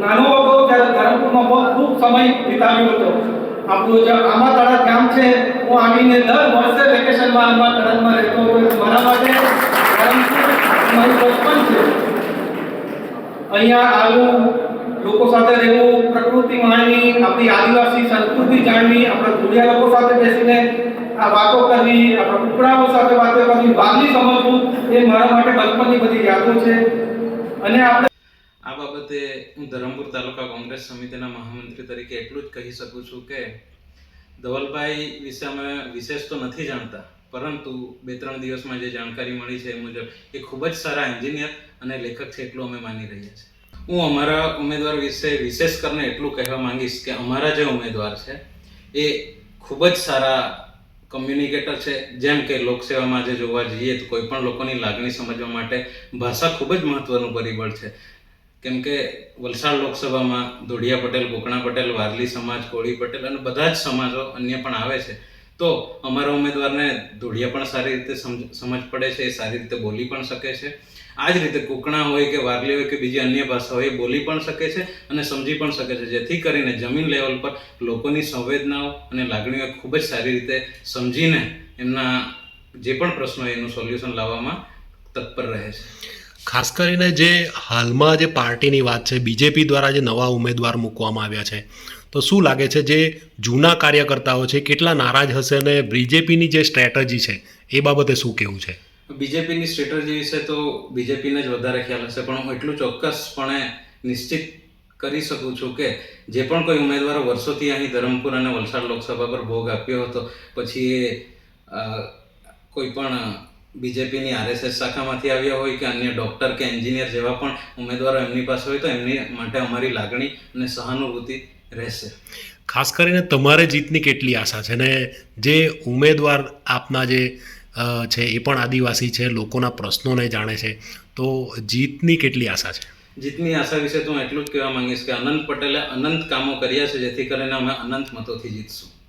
નાનો હતો ત્યારે ધરમપુરમાં બહુ ખૂબ સમય વિતાવ્યો હતો. આપણું જે આંબા તળાવ ગામ છે, હું આવીને દર વર્ષે વેકેશનમાં આંબા તળાવમાં રહેતો હતો મારા માટે મારું બચપન છે. અહીંયા આવું લોકો સાથે રહેવું, પ્રકૃતિ માણવી, આપણી આદિવાસી સંસ્કૃતિ જાણવી, આપણા ધુડિયા લોકો સાથે બેસીને આ વાતો કરવી, આપણા કુકડાઓ સાથે વાતો કરવી વાગલી સમજવું, એ મારા માટે બચપનની બધી યાદો છે. અને આપણે આ બાબતે હું ધરમપુર તાલુકા કોંગ્રેસ સમિતિના મહામંત્રી તરીકે એટલું જ કહી શકું છું કે ધવલભાઈ વિશે અમે વિશેષ તો નથી જાણતા, પરંતુ બે ત્રણ દિવસમાં જે જાણકારી મળી છે એ મુજબ એ ખૂબ જ સારા એન્જિનિયર અને લેખક છે એટલું અમે માની રહ્યા છીએ. હું અમારા ઉમેદવાર વિશે વિશેષ કરીને એટલું કહેવા માંગીશ કે અમારા જે ઉમેદવાર છે, એ ખૂબ જ સારા કમ્યુનિકેટર છે. જેમ કે લોકસેવામાં જે જોવા જઈએ તો કોઈ પણ લોકોની લાગણી સમજવા માટે ભાષા ખૂબ જ મહત્વનું પરિબળ છે. કેમ કે વલસાડ લોકસભામાં દોઢિયા પટેલ કોકણા પટેલ, વારલી સમાજ, કોળી પટેલ અને બધા જ સમાજો અન્ય પણ આવે છે. તો અમારા ઉમેદવારને દોઢિયા પણ સારી રીતે સમજ પડે છે, એ સારી રીતે બોલી પણ શકે છે. આ જ રીતે કોકણા હોય કે વારલી હોય કે બીજી અન્ય ભાષા હોય એ બોલી પણ શકે છે અને સમજી પણ શકે છે. જેથી કરીને જમીન લેવલ પર લોકોની સંવેદનાઓ અને લાગણીઓ ખૂબ જ સારી રીતે સમજીને એમના જે પણ પ્રશ્નો એનું સોલ્યુશન લાવવામાં તત્પર રહે છે. ખાસ કરીને જે હાલમાં જે પાર્ટીની વાત છે બીજેપી દ્વારા જે નવા ઉમેદવાર મૂકવામાં આવ્યા છે, તો શું લાગે છે જે જૂના કાર્યકર્તાઓ છે, કેટલા નારાજ હશે અને બીજેપીની જે સ્ટ્રેટજી છે, એ બાબતે શું કહેવું છે? બીજેપીની સ્ટ્રેટજી વિશે તો બીજેપીને જ વધારે ખ્યાલ હશે, પણ હું એટલું ચોક્કસપણે નિશ્ચિત કરી શકું છું કે જે પણ કોઈ ઉમેદવારો વર્ષોથી અહીં ધરમપુર અને વલસાડ લોકસભા પર ભોગ આપ્યો હતો, પછી એ કોઈ પણ બીજેપીની આરએસએસ શાખામાંથી આવ્યા હોય કે અન્ય ડૉક્ટર કે એન્જિનિયર જેવા પણ ઉમેદવારો એમની પાસે હોય તો એમની માટે અમારી લાગણી અને સહાનુભૂતિ રહેશે. ખાસ કરીને તમારે જીતની કેટલી આશા છે? ને જે ઉમેદવાર આપના જે છે એ પણ આદિવાસી છે લોકોના પ્રશ્નોને જાણે છે તો જીતની કેટલી આશા છે? જીતની આશા વિશે તો હું એટલું જ કહેવા માંગીશ કે અનંત પટેલે અનંત કામો કર્યા છે જેથી કરીને અમે અનંત મતોથી જીતશું.